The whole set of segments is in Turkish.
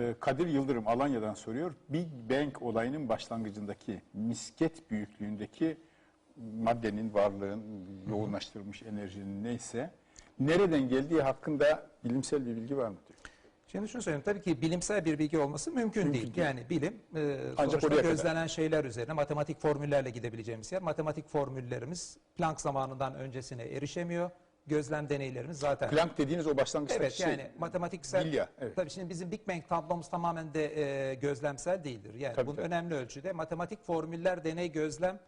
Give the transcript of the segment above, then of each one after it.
Ee, Kadir Yıldırım Alanya'dan soruyor. Big Bang olayının başlangıcındaki misket büyüklüğündeki maddenin, varlığın, yoğunlaştırılmış enerjinin neyse nereden geldiği hakkında bilimsel bir bilgi var mı diyor. Şimdi şunu söyleyeyim. Tabii ki bilimsel bir bilgi olması mümkün, Mümkün değil. değil. Yani bilim e, Ancak sonuçta oraya kadar. gözlenen şeyler üzerine matematik formüllerle gidebileceğimiz yer. Matematik formüllerimiz Planck zamanından öncesine erişemiyor. Gözlem deneylerimiz zaten. Planck dediğiniz o başlangıçtaki Evet şey. yani matematiksel Bilya, evet. tabii şimdi bizim Big Bang tablomuz tamamen de e, gözlemsel değildir. Yani Tabii, bunun tabii. önemli ölçüde matematik formüller, deney, gözlem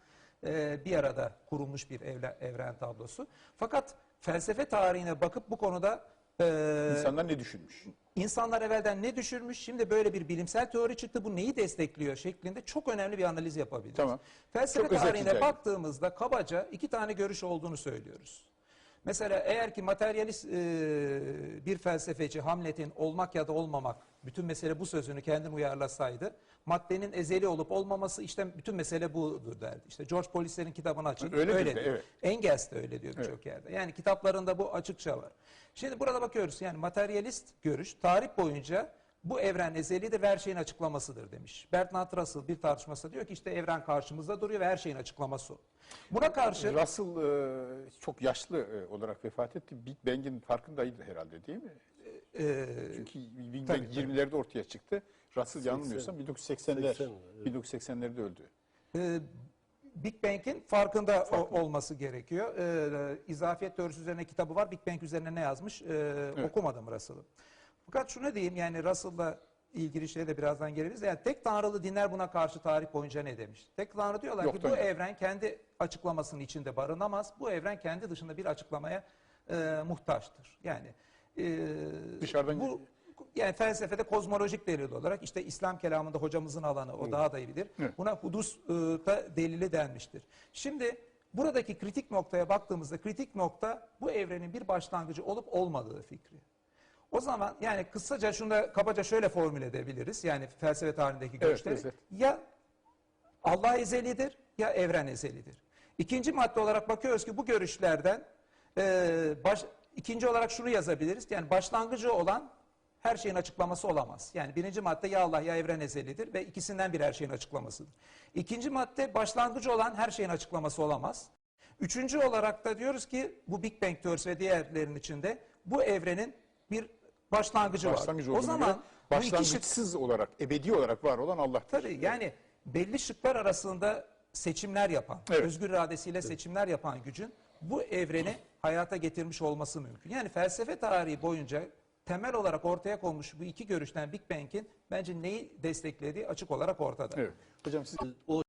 e, bir arada kurulmuş bir evle- evren tablosu. Fakat felsefe tarihine bakıp bu konuda e, İnsanlar ne düşünmüş? İnsanlar evvelden ne düşürmüş, şimdi böyle bir bilimsel teori çıktı, bu neyi destekliyor şeklinde çok önemli bir analiz yapabiliriz. Tamam. Felsefe Çok tarihine baktığımızda kabaca iki tane görüş olduğunu söylüyoruz. Mesela eğer ki materyalist e, bir felsefeci Hamlet'in olmak ya da olmamak, bütün mesele bu sözünü kendin uyarlasaydı, maddenin ezeli olup olmaması işte bütün mesele budur derdi. İşte George Polisler'in kitabını açın. Öyle dedi, diyor. evet. Engels de öyle diyor birçok yerde. Yani kitaplarında bu açıkça var. Şimdi burada bakıyoruz yani materyalist görüş tarih boyunca bu evren ezelidir ve her şeyin açıklamasıdır demiş. Bertrand Russell bir tartışmasında diyor ki işte evren karşımızda duruyor ve her şeyin açıklaması. Buna karşı Russell e, çok yaşlı e, olarak vefat etti. Big Bang'in farkındaydı herhalde değil mi? e, Çünkü Big Bang 20'lerde ortaya çıktı. Russell yanılmıyorsam 1980'ler 80'ler, evet. 1980'lerde öldü. Big Bang'in farkında o- olması gerekiyor. E, İzafiyet teorisi üzerine kitabı var. Big Bang üzerine ne yazmış? E, Okumadım Russell'ı. Fakat şunu diyeyim yani Russell'la ilgili şeye de birazdan geliriz. Yani tek tanrılı dinler buna karşı tarih boyunca ne demiş? Tek tanrı diyorlar ki Yoktan bu yok. evren kendi açıklamasının içinde barınamaz. Bu evren kendi dışında bir açıklamaya e, muhtaçtır. Yani e, Dışarıdan bu yani felsefede kozmolojik delil olarak işte İslam kelamında hocamızın alanı o daha da iyi bilir. Evet. Buna hudus e, da delili denmiştir. Şimdi buradaki kritik noktaya baktığımızda kritik nokta bu evrenin bir başlangıcı olup olmadığı fikri. O zaman yani kısaca şunu da kabaca şöyle formüle edebiliriz. Yani felsefe tarihindeki görüşleri. evet. Ya Allah ezelidir ya evren ezelidir. İkinci madde olarak bakıyoruz ki bu görüşlerden e, baş, ikinci olarak şunu yazabiliriz. Yani başlangıcı olan her şeyin açıklaması olamaz. Yani birinci madde ya Allah ya evren ezelidir ve ikisinden bir her şeyin açıklamasıdır. İkinci madde başlangıcı olan her şeyin açıklaması olamaz. Üçüncü olarak da diyoruz ki bu Big Bang teorisi ve diğerlerinin içinde bu evrenin bir başlangıcı, Başlangıcı var. O zaman göre bu iki şık başlangıçsız olarak, ebedi olarak var olan Allah'tır. Tabii yani belli şıklar arasında seçimler yapan, Evet. özgür iradesiyle seçimler yapan gücün bu evreni hayata getirmiş olması mümkün. Yani felsefe tarihi boyunca temel olarak ortaya konmuş bu iki görüşten Big Bang'in bence neyi desteklediği açık olarak ortada. Evet. Hocam siz O